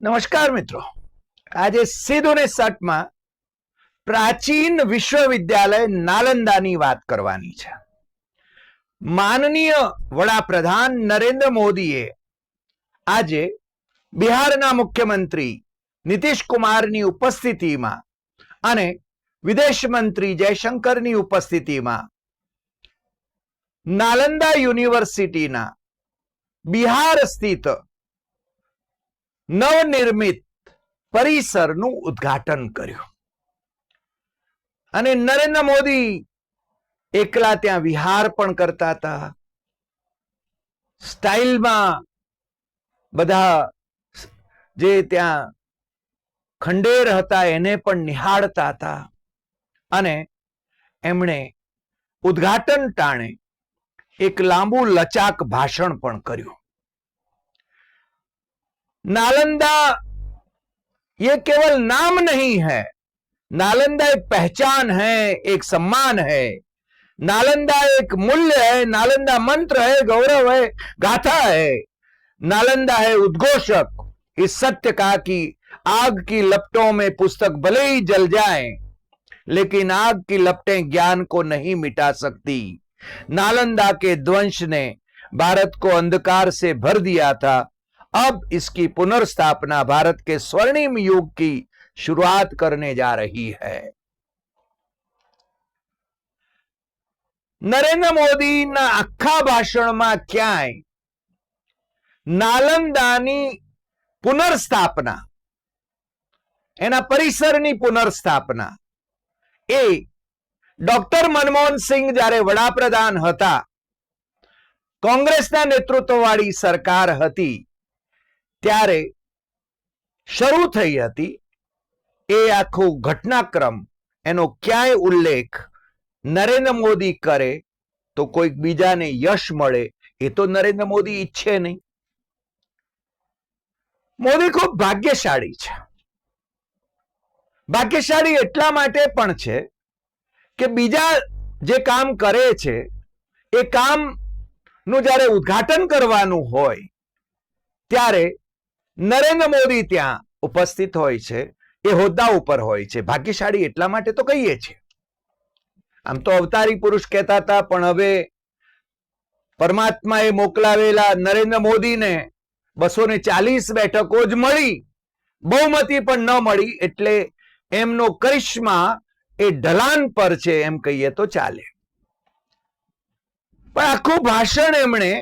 નમસ્કાર મિત્રો. આજે સીધું ને સટમાં પ્રાચીન વિશ્વવિદ્યાલય નાલંદાની વાત કરવાની છે. માનનીય વડાપ્રધાન નરેન્દ્ર મોદીએ આજે બિહારના મુખ્યમંત્રી નીતિશ કુમારની ઉપસ્થિતિમાં અને વિદેશ મંત્રી જયશંકરની ઉપસ્થિતિમાં નાલંદા યુનિવર્સિટીના બિહાર સ્થિત નવનિર્મિત પરિસરનું ઉદ્ઘાટન કર્યું. અને નરેન્દ્ર મોદી એકલા ત્યાં વિહાર પણ કરતા હતા. સ્ટાઇલમાં બધા જે ત્યાં ખંડેર હતા એને પણ નિહાળતા હતા. અને એમણે ઉદ્ઘાટન ટાણે એક લાંબુ લચાક ભાષણ પણ કર્યું. नालंदा, ये केवल नाम नहीं है। नालंदा एक पहचान है, एक सम्मान है। नालंदा एक मूल्य है, नालंदा मंत्र है, गौरव है, गाथा है। नालंदा है उद्घोषक, इस सत्य का कि आग की लपटों में पुस्तक भले ही जल जाए, लेकिन आग की लपटें ज्ञान को नहीं मिटा सकती। नालंदा के ध्वंस ने भारत को अंधकार से भर दिया था। अब इसकी पुनर्स्थापना भारत के स्वर्णिम युग की शुरुआत करने जा रही है નરેન્દ્ર મોદીના આખા ભાષણમાં ક્યાંય નાલંદાની પુનર્સ્થાપના એના પરિસરની પુનર્સ્થાપના એ ડોક્ટર મનમોહન સિંહ જ્યારે વડાપ્રધાન હતા કોંગ્રેસના નેતૃત્વવાળી સરકાર હતી ત્યારે શરૂ થઈ હતી એ આખો ઘટનાક્રમ, એનો ક્યાંય ઉલ્લેખ નરેન્દ્ર મોદી કરે તો કોઈક બીજાને યશ મળે, એ તો નરેન્દ્ર મોદી ઈચ્છે નહીં. મોદી ખૂબ ભાગ્યશાળી છે. ભાગ્યશાળી એટલા માટે પણ છે કે બીજા જે કામ કરે છે, એ કામનું જ્યારે ઉદ્ઘાટન કરવાનું હોય, ત્યારે નરેન્દ્ર મોદી ત્યાં ઉપસ્થિત હોય છે, એ હોદ્દા ઉપર હોય છે. ભાગ્યશાળી એટલા માટે તો કહીએ છીએ. આમ તો અવતારી પુરુષ કહેતા હતા, પણ હવે પરમાત્માએ મોકલાવેલા નરેન્દ્ર મોદીને બસો ને ચાલીસ બેઠકો જ મળી. બહુમતી પણ ન મળી, એટલે એમનો કરિશ્મા એ ઢલાન પર છે એમ કહીએ તો ચાલે. પણ આખું ભાષણ એમણે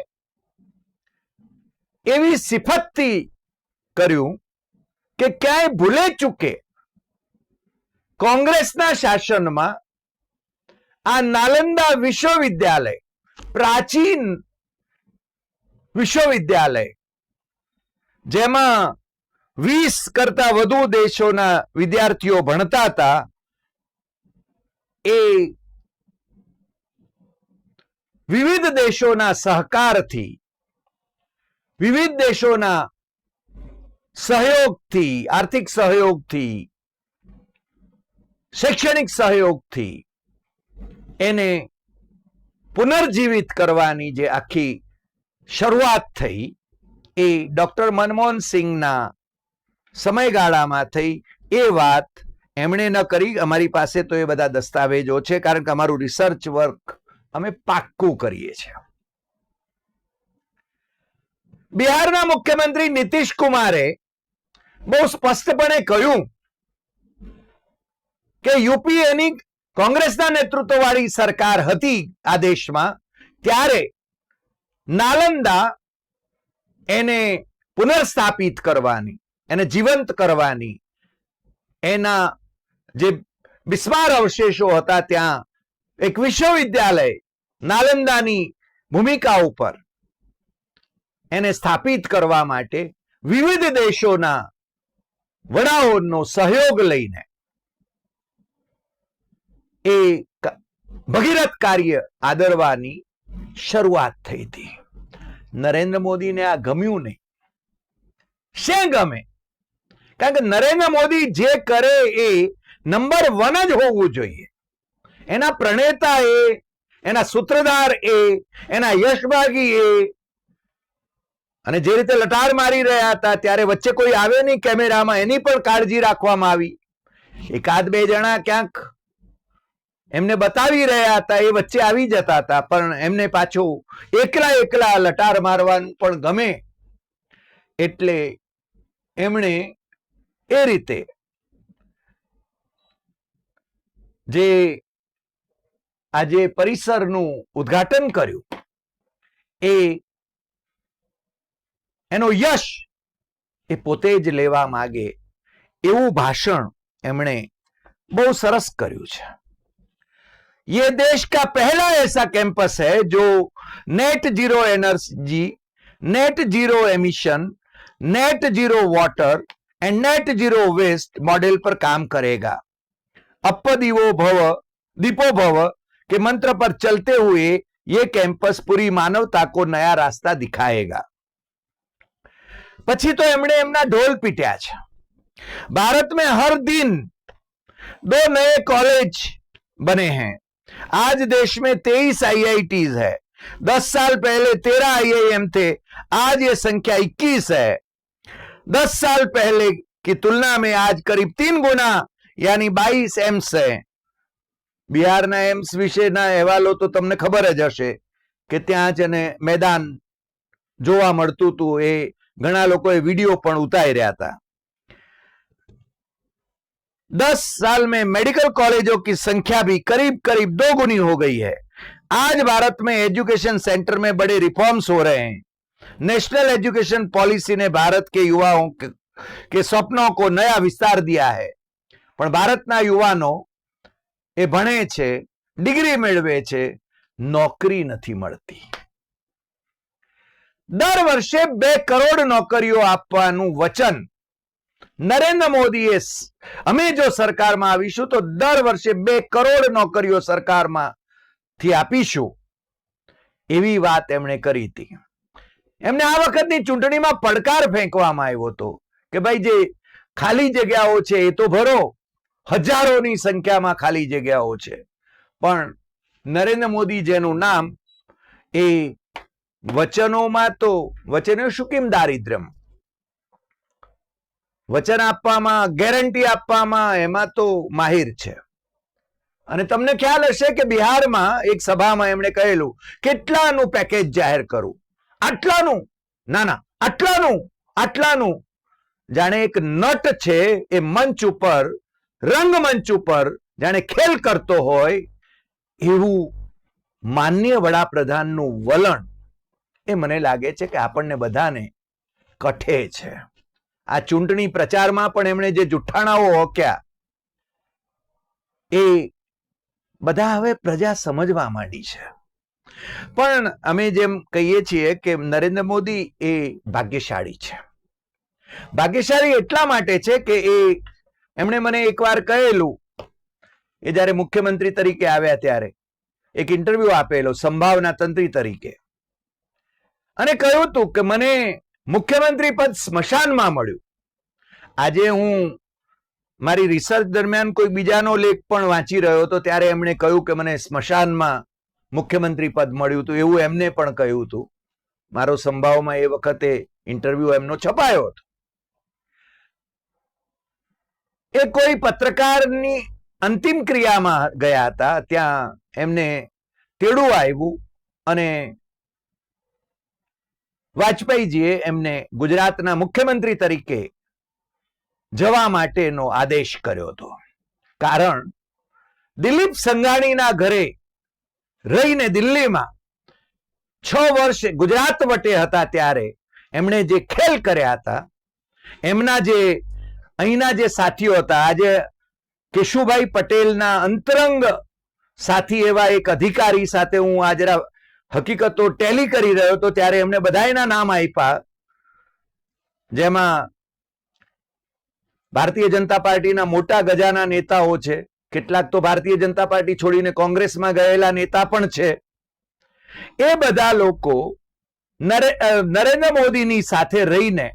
એવી સિફતથી કર્યું કે ક્યાંય ભૂલે ચૂકે. કોંગ્રેસના શાસનમાં આ નાલંદા વિશ્વવિદ્યાલય, પ્રાચીન વિશ્વવિદ્યાલય, જેમાં વીસ કરતા વધુ દેશોના વિદ્યાર્થીઓ ભણતા હતા, એ વિવિધ દેશોના સહકારથી, વિવિધ દેશોના સહયોગથી, આર્થિક સહયોગથી, શૈક્ષણિક સહયોગથી એને પુનર્જીવિત કરવાની જે આખી શરૂઆત થઈ એ ડોક્ટર મનમોહન સિંહના સમયગાળામાં થઈ. એ વાત એમણે ન કરી. અમારી પાસે તો એ બધા દસ્તાવેજો છે, કારણ કે અમારું રિસર્ચ વર્ક અમે પાક્કું કરીએ છીએ. બિહારના મુખ્યમંત્રી નીતિશ કુમારે બહુ સ્પષ્ટપણે કહ્યું કે યુપી એની કોંગ્રેસના નેતૃત્વવાળી સરકાર હતી આ દેશમાં, ત્યારે નાલંદા એને પુનર્સ્થાપિત કરવાની, એને જીવંત કરવાની, એના જે બિસ્માર અવશેષો હતા ત્યાં એક વિશ્વવિદ્યાલય નાલંદાની ભૂમિકા ઉપર એને સ્થાપિત કરવા માટે વિવિધ દેશોના વડાઓનો સહયોગ લઈને એ ભગીરથ કાર્ય આદરવાની શરૂઆત થઈ હતી. નરેન્દ્ર મોદીને આ ગમ્યું નહીં. શે ગમે? કારણ કે નરેન્દ્ર મોદી જે કરે એ નંબર વન જ હોવું જોઈએ. એના પ્રણેતા એ, એના સૂત્રધાર એ, એના યશભાગી એ અને જે રીતે લટાર મારી રહ્યા હતા, ત્યારે વચ્ચે કોઈ આવે નહીં કેમેરામાં, એની પણ કાળજી રાખવામાં આવી. એકાદ બે જણા ક્યાંક એમને બતાવી રહ્યા હતા, એ વચ્ચે આવી જતા હતા, પણ એમને પાછું એકલા એકલા લટાર મારવાનું પણ ગમે એટલે એમણે એ રીતે જે આજે પરિસરનું ઉદ્ઘાટન કર્યું, એ એનો યશ એ પોતે જ લેવા માંગે એવું ભાષણ એમણે બહુ સરસ કર્યું છે ये देश का पहला ऐसा कैंपस है जो net zero energy net zero emission net zero water and net zero waste model पर काम करेगा अप दीवो भव दीपो भव के मंत्र पर चलते हुए ये कैंपस पूरी मानवता को नया रास्ता दिखाएगा પછી તો એમણે એમના ઢોલ પીટ્યા છે भारत में हर दिन दो नए कॉलेज बने हैं आज देश में तेईस आईआईटीज है दस साल पहले तेरह आईआईएम थे आज ये संख्या इक्कीस है दस साल पहले की तुलना में आज करीब तीन गुना यानी बाईस एम्स है બિહારના એમ્સ વિશેના અહેવાલો તો તમને ખબર જ હશે કે ત્યાં જ એને મેદાન જોવા મળતું હતું એ ઘણા લોકોએ વિડીયો પણ ઉતાર્યા હતા दस साल में मेडिकल कॉलेजों की संख्या भी करीब करीब दो गुनी हो गई है आज भारत में एजुकेशन सेंटर में बड़े रिफॉर्म्स हो रहे हैं नेशनल एजुकेशन पॉलिसी ने भारत के युवाओं के, के सपनों को नया विस्तार दिया है પણ ભારતના યુવાનો એ ભણે છે ડિગ્રી મેળવે છે નોકરી નથી મળતી દર વર્ષે બે કરોડ નોકરીઓ આપવાનું વચન. નરેન્દ્ર મોદીએ અમે જો સરકારમાં આવીશું તો દર વર્ષે બે કરોડ નોકરીઓ સરકારમાં થી આપીશું. એવી વાત એમણે કરી હતી. એમને આ વખતની ચૂંટણીમાં પડકાર ફેંકવામાં આવ્યો હતો કે ભાઈ જે ખાલી જગ્યાઓ છે એ તો ભરો, હજારોની સંખ્યામાં ખાલી જગ્યાઓ છે. પણ નરેન્દ્ર મોદી જેનું નામ એ વચનોમાં તો, વચનો શું કેમ દારિદ્ર્યમ? વચન આપવામાં, ગેરંટી આપવામાં એમાં તો માહિર છે. અને તમને ખ્યાલ હશે કે બિહારમાં એક સભામાં એમણે કહેલું, કેટલાનું પેકેજ જાહેર કરું? આટલાનું? ના ના, આટલાનું આટલાનું. જાણે એક નટ છે એ મંચ ઉપર રંગમંચ ઉપર જાણે ખેલ કરતો હોય, એવું માન્ય વડાપ્રધાનનું વલણ એ મને લાગે છે કે આપણને બધાને કઠે છે. આ ચૂંટણી પ્રચારમાં પણ એમણે જે જુઠ્ઠાણાઓ હોક્યા, એ બધા હવે પ્રજા સમજવા માંડી છે. પણ અમે જેમ કહીએ છીએ કે નરેન્દ્ર મોદી એ ભાગ્યશાળી છે. ભાગ્યશાળી એટલા માટે છે કે એ, એમણે મને એકવાર કહેલું, એ જ્યારે મુખ્યમંત્રી તરીકે આવ્યા ત્યારે, એક ઇન્ટરવ્યુ આપેલો સંભાવના તંત્રી તરીકે અને કહ્યું હતું કે મને મુખ્યમંત્રી પદ સ્મશાનમાં મળ્યું. આજે હું મારી રિસર્ચ દરમિયાન કોઈ બીજાનો લેખ પણ વાંચી રહ્યો હતો, ત્યારે એમણે કહ્યું કે મને સ્મશાનમાં મુખ્યમંત્રી પદ મળ્યું હતું, એવું એમને પણ કહ્યું હતું. મારો સંભાવમાં એ વખતે ઇન્ટરવ્યુ એમનો છપાયો હતો. એ કોઈ પત્રકારની અંતિમ ક્રિયામાં ગયા હતા, ત્યાં એમને તેડું આવ્યું અને વાજપેયીજીએ એમને ગુજરાતના મુખ્યમંત્રી તરીકે જવા માટેનો આદેશ કર્યો હતો. કારણ દિલીપ સંઘાણીના ઘરે રહીને દિલ્હીમાં છ વર્ષ ગુજરાત વટે હતા ત્યારે એમણે જે ખેલ કર્યા હતા, એમના જે, અહીંના જે સાથીઓ હતા, આજે કેશુભાઈ પટેલના અંતરંગ સાથી એવા એક અધિકારી સાથે હું આજરા હકીકતો ટેલી કરી રહ્યો હતો, ત્યારે એમને બધાયના નામ આપ્યા જેમાં ભારતીય જનતા પાર્ટીના મોટા ગજાના નેતાઓ છે. કેટલાક તો ભારતીય જનતા પાર્ટી છોડીને કોંગ્રેસમાં ગયેલા નેતા પણ છે. એ બધા લોકો નરે- નરેન્દ્ર મોદીની સાથે રહીને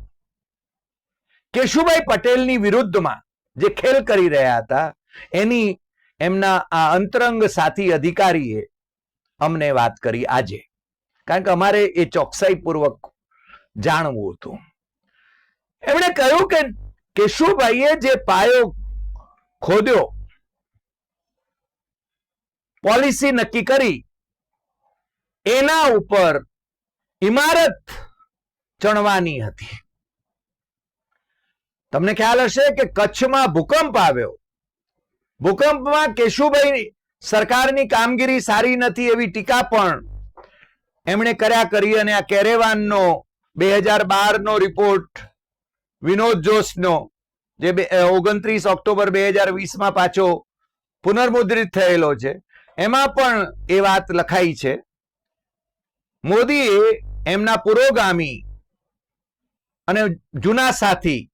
કેશુભાઈ પટેલની વિરુદ્ધમાં જે ખેલ કરી રહ્યા હતા, એની એમના આ અંતરંગ સાથી અધિકારીએ અમને વાત કરી આજે. કારણ કે અમારે એ ચોકસાઈપૂર્વક જાણવું હતું. એમણે કહ્યું કે કેશુભાઈએ જે પાયો ખોદ્યો પોલિસી નક્કી કરી, એના ઉપર ઇમારત ચણવાની હતી. તમને ખ્યાલ હશે કે કચ્છમાં ભૂકંપ આવ્યો. ભૂકંપમાં કેશુભાઈ સરકારની કામગીરી સારી નથી એવી ટીકા પણ એમણે કર્યા કરી અને આ કેરેવાનનો બે હજાર બાર નો રિપોર્ટ, વિનોદ જોશનો, જે ઓગણત્રીસ ઓક્ટોબર બે હજાર વીસમાં પાછો પુનર્મુદ્રિત થયેલો છે. એમાં પણ એ વાત લખાઈ છે. મોદીએ એમના પુરોગામી અને જૂના સાથી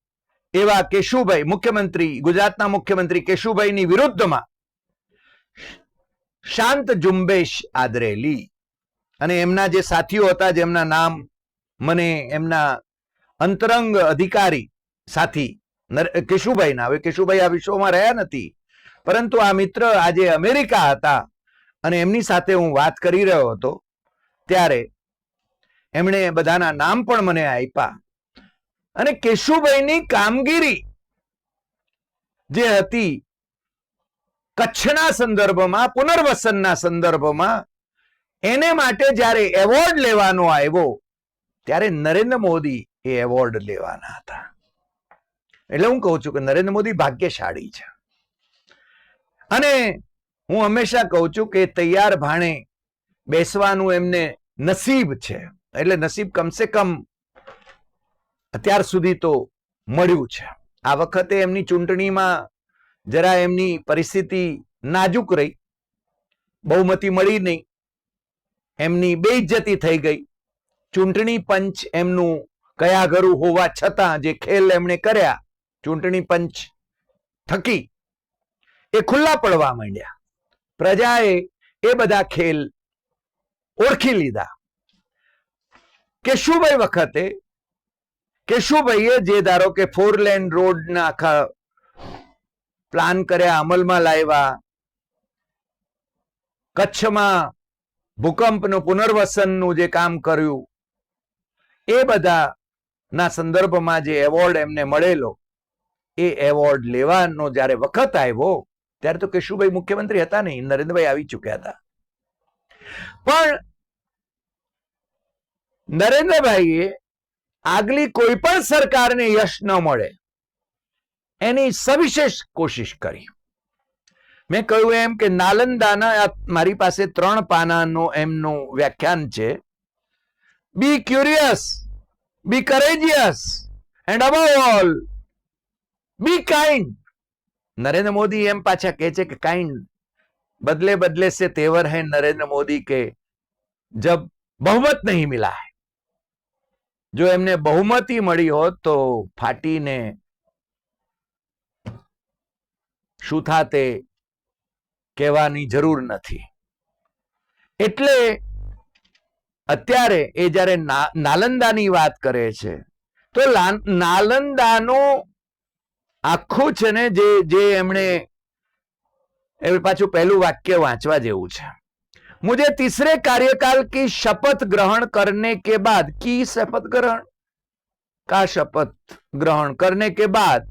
એવા કેશુભાઈ, મુખ્યમંત્રી, ગુજરાતના મુખ્યમંત્રી કેશુભાઈની વિરુદ્ધમાં શાંત ઝુંબેશ આદરેલી. અને એમના જે સાથીઓ હતા, જેમના નામ મને એમના અંતરંગ અધિકારી સાથી કેશુભાઈ કેશુભાઈના હવે કેશુભાઈ આ વિશ્વમાં રહ્યા નથી. પરંતુ આ મિત્ર આજે અમેરિકા હતા અને એમની સાથે હું વાત કરી રહ્યો હતો. ત્યારે એમણે બધાના નામ પણ મને આપ્યા. અને કેશુભાઈની કામગીરી જે હતી કચ્છના સંદર્ભમાં, પુનર્વસનના સંદર્ભમાં એને માટે જ્યારે એવોર્ડ લેવાનો આવ્યો, ત્યારે નરેન્દ્ર મોદી એ એવોર્ડ લેવાના હતા. એટલે હું કહું છું કે નરેન્દ્ર મોદી ભાગ્યશાળી છે. અને હું હંમેશા કહું છું કે તૈયાર ભાણે બેસવાનું એમને નસીબ છે. એટલે નસીબ કમસે કમ અત્યાર સુધી તો મળ્યું છે. આ વખતે એમની ચૂંટણીમાં જરા એમની પરિસ્થિતિ નાજુક રહી. બહુમતી મળી નહીં. એમની બેઇજ્જતી થઈ ગઈ. ચૂંટણી પંચ એમનું કયા ઘરું હોવા છતાં જે ખેલ એમણે કર્યા, ચૂંટણી પંચ થકી એ ખુલ્લા પડવા માંડ્યા. પ્રજાએ એ બધા ખેલ ઓળખી લીધા. કેશુભાઈ વખતે, કેશુભાઈએ જે ધારો કે ફોર લેન રોડના આખા પ્લાન કર્યા, અમલમાં લાવ્યા કચ્છમાં ભૂકંપનું પુનર્વસનનું જે કામ કર્યું, એ બધા સંદર્ભમાં જે એવોર્ડ એમને મળેલો, એ એવોર્ડ લેવાનો જ્યારે વખત આવ્યો, ત્યારે તો કેશુભાઈ મુખ્યમંત્રી હતા નહીં, નરેન્દ્રભાઈ આવી ચૂક્યા હતા. પણ નરેન્દ્રભાઈએ આગલી કોઈ પણ સરકારને યશ ન મળે. એની સવિશેષ કોશિશ કરી મેં કહ્યું એમ કે નાલંદાના આ મારી પાસે ત્રણ પાનાનો એમનું વ્યાખ્યાન છે be curious be courageous and above all be kind Narendra Modi M पाछा कहे छे कि काइंड बदले बदले से तेवर है नरेंद्र मोदी के जब बहुमत नहीं मिला है જો એમને બહુમતી મળી હોત તો ફાટીને શું થાતે? કહેવાની જરૂર નથી. એટલે અત્યારે એ જ્યારે નાલંદાની વાત કરે છે, તો નાલંદાનો આખું છે ને જે જે એમણે એ પાછું પહેલું વાક્ય વાંચવા જેવું છે. મુજે તીસરે કાર્યકાલ કી શપથ ગ્રહણ કરને કે બાદ? કી શપથ ગ્રહણ? કા શપથ ગ્રહણ કરને કે બાદ?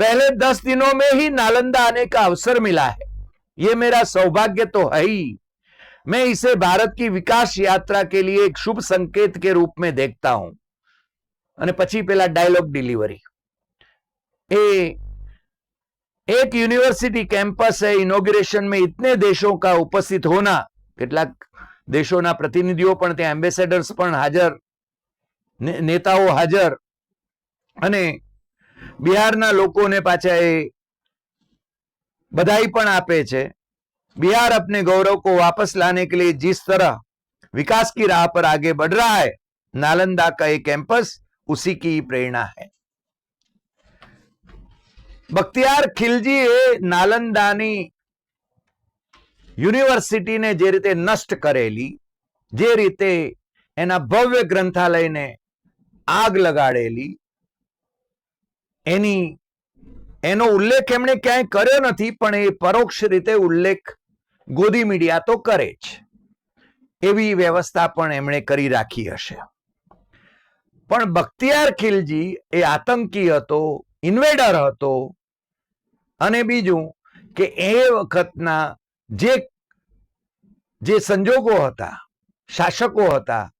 पहले दस दिनों में ही नालंदा आने का अवसर मिला है ये मेरा सौभाग्य तो है ही मैं इसे भारत की विकास यात्रा के लिए एक शुभ संकेत के रूप में देखता हूं અને પછી પેલા ડાયલોગ ડિલિવરી ए एक यूनिवर्सिटी कैंपस है इनोग्रेशन में इतने देशों का उपस्थित होना કેટલાક દેશોના પ્રતિનિધિઓ પણ ત્યાં એમ્બેસેડર્સ પણ હાજર ને- નેતાઓ હાજર અને બિહારના લોકોને પાછા એ બધાઈ પણ આપે છે बिहार अपने गौरव को वापस लाने के लिए जिस तरह विकास की राह पर आगे बढ़ रहा है नालंदा का ये कैंपस उसी की ही प्रेरणा है બખ્તિયાર ખિલજીએ નાલંદાની યુનિવર્સિટીને જે રીતે નષ્ટ કરેલી જે રીતે એના ભવ્ય ગ્રંથાલયને આગ લગાડેલી એની, એનો ઉલ્લેખ એમણે ક્યાંય કર્યો નથી, પણ એ પરોક્ષ રીતે ઉલ્લેખ ગોદી મીડિયા તો કરે જ. એવી વ્યવસ્થા પણ એમણે કરી રાખી હશે. પણ બખ્તિયાર ખિલજી એ આતંકી હતો, ઇન્વેડર હતો, અને બીજું કે એ વખતના જે જે સંજોગો હતા, શાસકો હતા,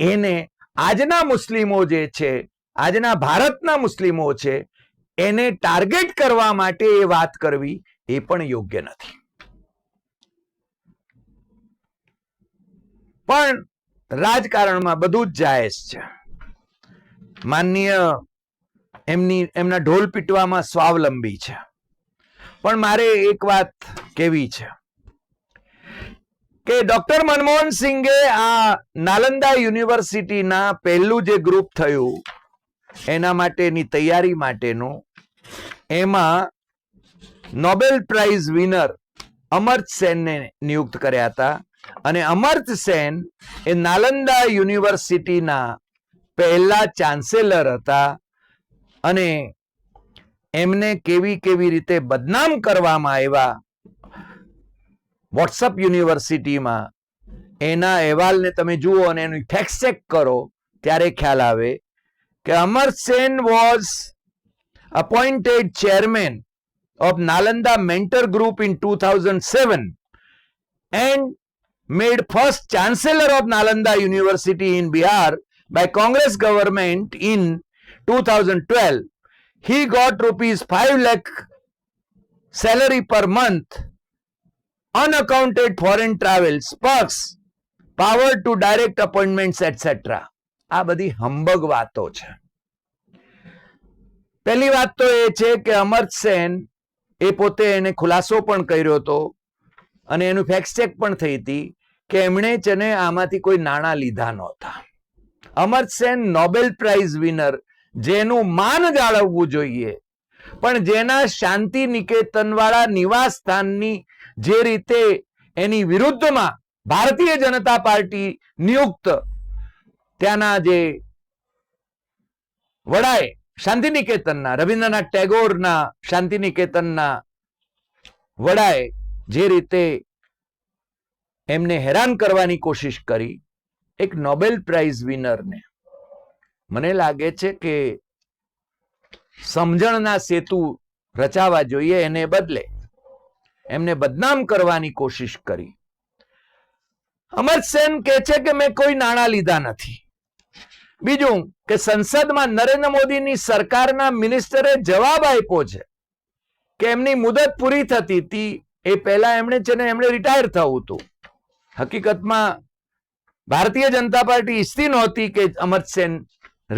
એને આજના મુસ્લિમો જે છે આજના ભારતના મુસ્લિમો છે, એને ટાર્ગેટ કરવા માટે એ વાત કરવી એ પણ યોગ્ય નથી. પણ રાજકારણમાં બધું જ જાયજ છે. માનનીય એમની, એમના ઢોલ પીટવામાં સ્વાવલંબી છે. પણ મારે એક વાત કેવી છે કે ડોક્ટર મનમોહન સિંઘે આ નાલંદા યુનિવર્સિટીના પહેલું જે ગ્રુપ થયું એના માટેની તૈયારી માટેનું એમાં નોબેલ પ્રાઇઝ વિનર અમર્ત સેનને નિયુક્ત કર્યા હતા. અને અમર્ત સેન એ નાલંદા યુનિવર્સિટીના પહેલા ચાન્સેલર હતા અને એમને કેવી કેવી રીતે બદનામ કરવામાં આવ્યા વોટ્સઅપ યુનિવર્સિટીમાં. એના અહેવાલને તમે જુઓ અને એનું ફેક્સેક કરો, ત્યારે ખ્યાલ આવે Okay, Sen was appointed chairman of Nalanda Mentor Group in 2007 and made first chancellor of Nalanda University in Bihar by Congress government in 2012. He got rupees 5 lakh salary per month, unaccounted foreign travels, perks, power to direct appointments, etc. આ બધી humbug વાતો છે. પહેલી વાત તો એ છે કે અમર્ત એ પોતે એને ખુલાસો પણ કર્યો હતો અને એનું ફેક્સચેક પણ થઈ હતી કે એમણે છે ને આમાંથી કોઈ નાણાં લીધા નહોતા. અમર્ત નોબેલ પ્રાઇઝ વિનર, જેનું માન જાળવવું જોઈએ, પણ જેના શાંતિ નિકેતન વાળા નિવાસ સ્થાનની જે રીતે એની વિરુદ્ધમાં ભારતીય જનતા પાર્ટી નિયુક્ત ત્યાંના જે વડાએ શાંતિનિકેતનના, રવિન્દ્રનાથ ટેગોરના શાંતિનિકેતનના વડાએ જે રીતે એમને હેરાન કરવાની કોશિશ કરી, એક નોબેલ પ્રાઇઝ વિનરને. મને લાગે છે કે સમજણના સેતુ રચાવા જોઈએ એને બદલે એમને બદનામ કરવાની કોશિશ કરી. અમર સેન કે છે કે મેં કોઈ નાણાં લીધા નથી. બીજું કે સંસદમાં નરેન્દ્ર મોદીની સરકારના મિનિસ્ટરે જવાબ આપ્યો છે કે એમની મુદત પૂરી થતી હતી, એ પહેલા એમણે છે ને એમણે રિટાયર થવું હતું. હકીકતમાં ભારતીય જનતા પાર્ટી ઈચ્છતી નહોતી કે અમર્ત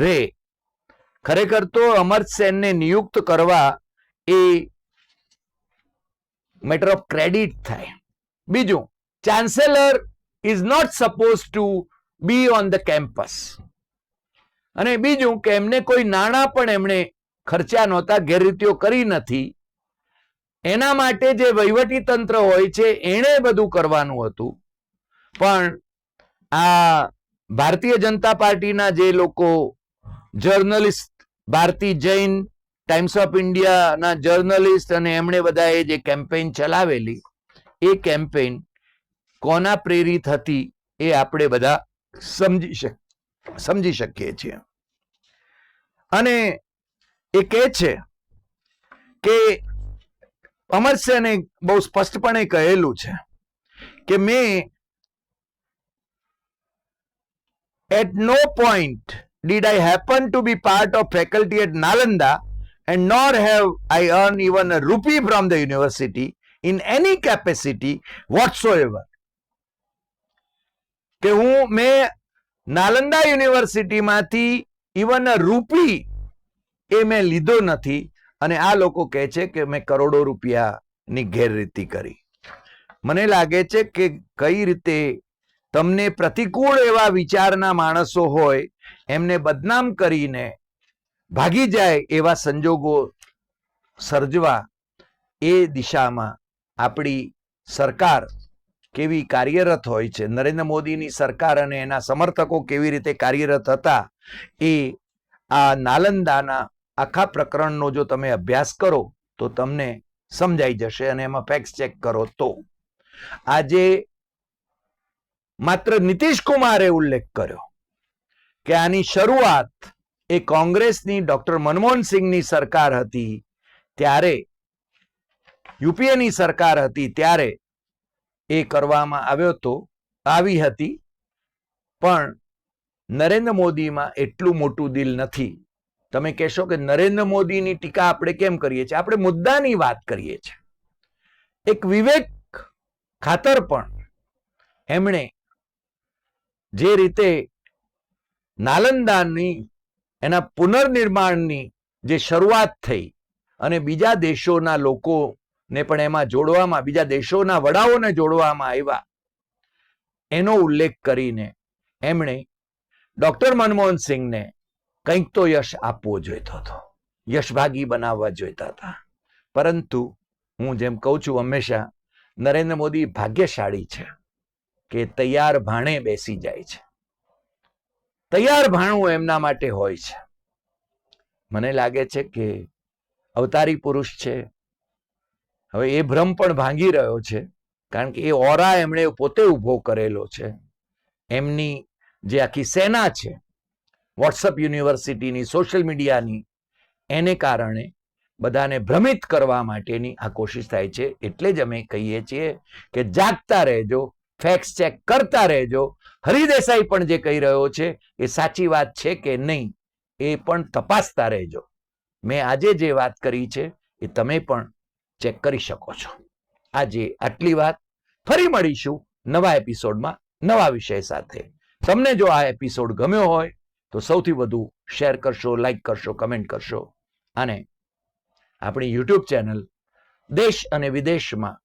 રે. ખરેખર તો અમર્તસેનને નિયુક્ત કરવા એ મેટર ઓફ ક્રેડિટ થાય. બીજું, chancellor is not suppose to be on the campus. અને બીજું કે એમને કોઈ નાણાં પણ એમણે ખર્ચ્યા નહોતા, ગેરરીતિઓ કરી નથી. એના માટે જે વહીવટી તંત્ર હોય છે, એણે બધું કરવાનું હતું. પણ આ ભારતીય જનતા પાર્ટીના જે લોકો journalist Bharti Jain, Times of ઇન્ડિયાના જર્નલિસ્ટ અને એમણે બધાએ જે કેમ્પેઇન ચલાવેલી, એ કેમ્પેઇન કોના પ્રેરિત હતી એ આપણે બધા સમજી શક સમજી શકીએ છીએ અને એ કહે છે કે અમર સેને બહુ સ્પષ્ટપણે કહેલું છે કે મેં at no point did I happen to be part of faculty at Nalanda and nor have I earned even a rupee from the university in any capacity whatsoever. કે હું મેં નાલંદા યુનિવર્સિટીમાંથી ઇવન રૂપી એ મેં લીધો નથી અને આ લોકો કહે છે કે મેં કરોડો રૂપિયાની ગેરરીતિ કરી. મને લાગે છે કે કઈ રીતે તમને પ્રતિકૂળ એવા વિચારના માણસો હોય, એમને બદનામ કરીને ભાગી જાય એવા સંજોગો સર્જવા એ દિશામાં આપણી સરકાર કેવી કાર્યરત હોય છે. નરેન્દ્ર મોદીની સરકાર અને એના સમર્થકો કેવી રીતે કાર્યરત હતા એ આ નાલંદાના આખા પ્રકરણનો જો તમે અભ્યાસ કરો તો તમને સમજાઈ જશે અને એમાં ફેક્સ ચેક કરો તો. આજે માત્ર નીતિશ કુમારે ઉલ્લેખ કર્યો કે આની શરૂઆત એ કોંગ્રેસની ડોક્ટર મનમોહન સિંહની સરકાર હતી, ત્યારે યુપીએની સરકાર હતી, ત્યારે એ કરવામાં આવ્યો તો આવી હતી. પણ નરેન્દ્ર મોદીમાં એટલું મોટું દિલ નથી. તમે કહેશો કે નરેન્દ્ર મોદીની ટીકા આપણે કેમ કરીએ છીએ? આપણે મુદ્દાની વાત કરીએ છીએ. એક વિવેક ખાતર પણ એમણે જે રીતે નાલંદાની એના પુનર્નિર્માણની જે શરૂઆત થઈ અને બીજા દેશોના લોકોને પણ એમાં જોડવામાં, બીજા દેશોના વડાઓને જોડવામાં આવ્યા. એનો ઉલ્લેખ કરીને એમણે ડોક્ટર મનમોહન સિંહને કંઈક તો યશ આપવો જોઈતો હતો. યશભાગી બનાવવા જોઈતા હતા. પરંતુ હું જેમ કહું છું, હંમેશા નરેન્દ્ર મોદી ભાગ્યશાળી છે કે તૈયાર ભાણે બેસી જાય છે. તૈયાર ભાણું એમના માટે હોય છે. મને લાગે છે કે અવતારી પુરુષ છે હવે એ ભ્રમ પણ ભાંગી રહ્યો છે. કારણ કે એ ઓરા એમણે પોતે ઊભો કરેલો છે. એમની જે આખી સેના છે, વોટ્સઅપ યુનિવર્સિટીની, સોશિયલ મીડિયાની, એને કારણે બધાને ભ્રમિત કરવા માટેની આ કોશિશ થાય છે. એટલે જ અમે કહીએ છીએ કે જાગતા રહેજો ફેક્સ ચેક કરતા રહેજો. હરિદેસાઈ પણ જે કહી રહ્યો છે, એ સાચી વાત છે કે નહીં, એ પણ તપાસતા રહેજો. મેં આજે જે વાત કરી છે, એ તમે પણ ચેક કરી શકો છો. આજે આટલી વાત. ફરી મળીશું નવા એપિસોડમાં નવા વિષય સાથે. તમને જો આ એપિસોડ ગમ્યો હોય, તો સૌથી વધુ શેર કરશો, લાઈક કરશો, કમેન્ટ કરશો. અને આપણી યુટ્યુબ ચેનલ દેશ અને વિદેશમાં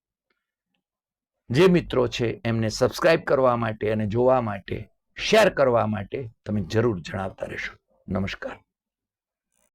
જે મિત્રો છે, એમને સબસ્ક્રાઇબ કરવા માટે અને જોવા માટે, શેર કરવા માટે તમે જરૂર જણાવતા રહેશો. નમસ્કાર.